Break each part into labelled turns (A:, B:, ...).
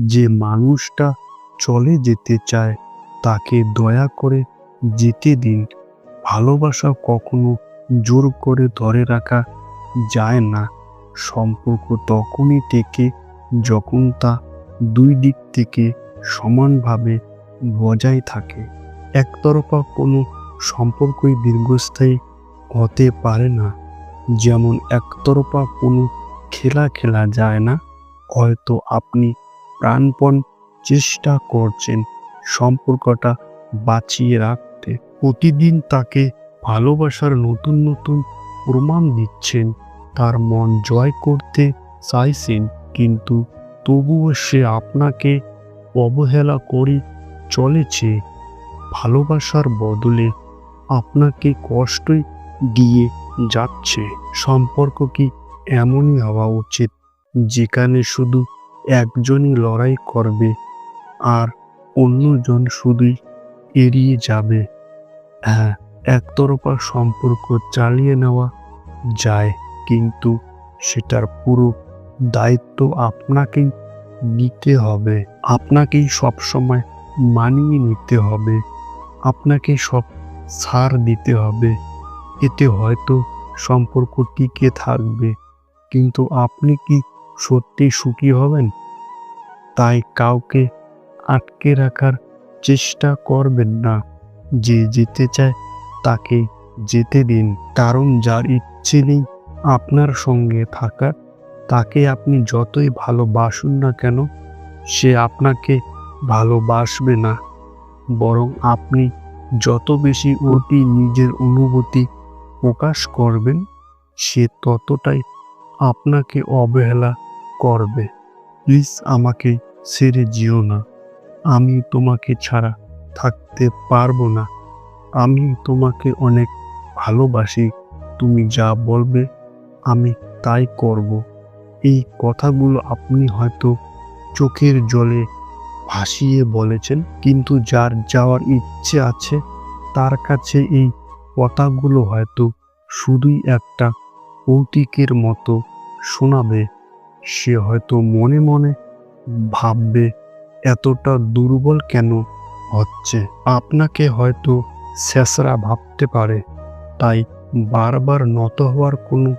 A: যে মানুষটা চলে যেতে চায়, তাকে দয়া করে যেতে দিন। ভালোবাসা কখনো জোর করে ধরে রাখা যায় না। সম্পর্ক তখনই টেকে যখন তা দুই দিক থেকে সমানভাবে বজায় থাকে। একতরফা কোনো সম্পর্কই দীর্ঘস্থায়ী হতে পারে না। যেমন একতরফা কোনো খেলা খেলা যায় না। হয়তো আপনি প্রাণপণ চেষ্টা করছেন সম্পর্কটা বাঁচিয়ে রাখতে। প্রতিদিন তাকে ভালোবাসার নতুন নতুন প্রমাণ দিচ্ছেন, তার মন জয় করতে চাইছেন, কিন্তু তবুও সে আপনাকে অবহেলা করে চলেছে। ভালোবাসার বদলে আপনাকে কষ্টই দিয়ে যাচ্ছে। সম্পর্ক কি এমনই হওয়া উচিত, যেখানে শুধু একজনই লড়াই করবে আর অন্যজন শুধুই এড়িয়ে যাবে। হ্যাঁ একতরফা সম্পর্ক চালিয়ে নেওয়া যায়, কিন্তু সেটার পুরো দায়িত্ব আপনাকেই নিতে হবে। আপনাকেই সবসময় মানিয়ে নিতে হবে। আপনাকে সব ছাড় দিতে হবে। এতে হয়তো সম্পর্ক টিকে থাকবে। কিন্তু আপনি কি সত্যি সুখী হবেন? তাই কাউকে আটকে রাখার চেষ্টা করবেন না। যে যেতে চায় তাকে যেতে দিন। কারণ যার ইচ্ছে নেই আপনার সঙ্গে থাকার, তাকে আপনি যতই ভালোবাসুন না কেন, সে আপনাকে ভালোবাসবে না। বরং আপনি যত বেশি অতি নিজের অনুভূতি প্রকাশ করবেন, সে ততটাই আপনাকে অবহেলা করবে। প্লিজ আমাকে ছেড়ে যেও না। আমি তোমাকে ছাড়া থাকতে পারব না। আমি তোমাকে অনেক ভালোবাসি। তুমি যা বলবে আমি তাই করব। এই কথাগুলো আপনি হয়তো চোখের জলে ভাসিয়ে বলেছেন, কিন্তু যার যাওয়ার ইচ্ছে আছে, তার কাছে এই কথাগুলো হয়তো শুধুই একটা কৌতিকের মতো শোনাবে। সে হয়তো মনে মনে ভাববে, এতটা দুর্বল কেন হচ্ছে? আপনাকে হয়তো শেষরা ভাবতে পারে। তাই বারবার নত হওয়ার কোনো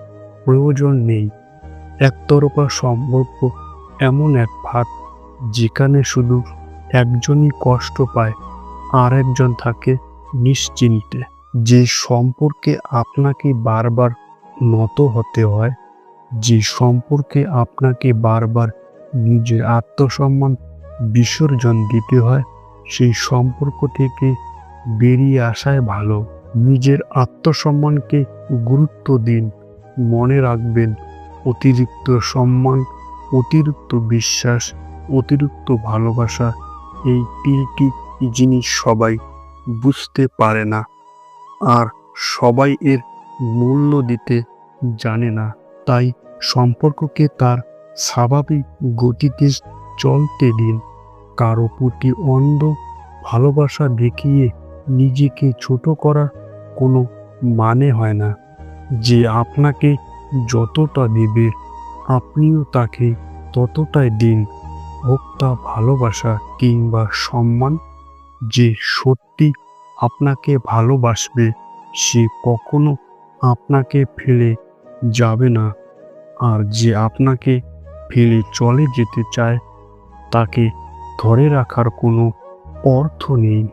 A: প্রয়োজন নেই। একতরফা সম্পর্ক এমন এক ভাত যেখানে শুধু একজনই কষ্ট পায় আর একজন থাকে নিশ্চিন্তে। যে সম্পর্কে আপনাকে বারবার নত হতে হয় যে সম্পর্কে আপনাকে বারবার নিজের আত্মসম্মান বিসর্জন দিতে হয়, সেই সম্পর্ক থেকে বেরিয়ে আসায় ভালো। নিজের আত্মসম্মানকে গুরুত্ব দিন, মনে রাখবেন, অতিরিক্ত সম্মান, অতিরিক্ত বিশ্বাস, অতিরিক্ত ভালোবাসা, এই তিনটি জিনিস সবাই বুঝতে পারে না। আর সবাই এর মূল্য দিতে জানে না। তাই সম্পর্ককে তার স্বাভাবিক গতিতে চলতে দিন। কারও প্রতি অন্ধ ভালোবাসা দেখিয়ে নিজেকে ছোট করার কোনো মানে হয় না। যে আপনাকে যতটা দেবে, আপনিও তাকে ততটাই দিন। হোক তা ভালোবাসা কিংবা সম্মান যে সত্যি আপনাকে ভালোবাসবে, সে কখনো আপনাকে ফেলে যাবে না। আর যে আপনাকে ফেলে চলে যেতে চায়, তাকে ধরে রাখার কোনো অর্থ নেই।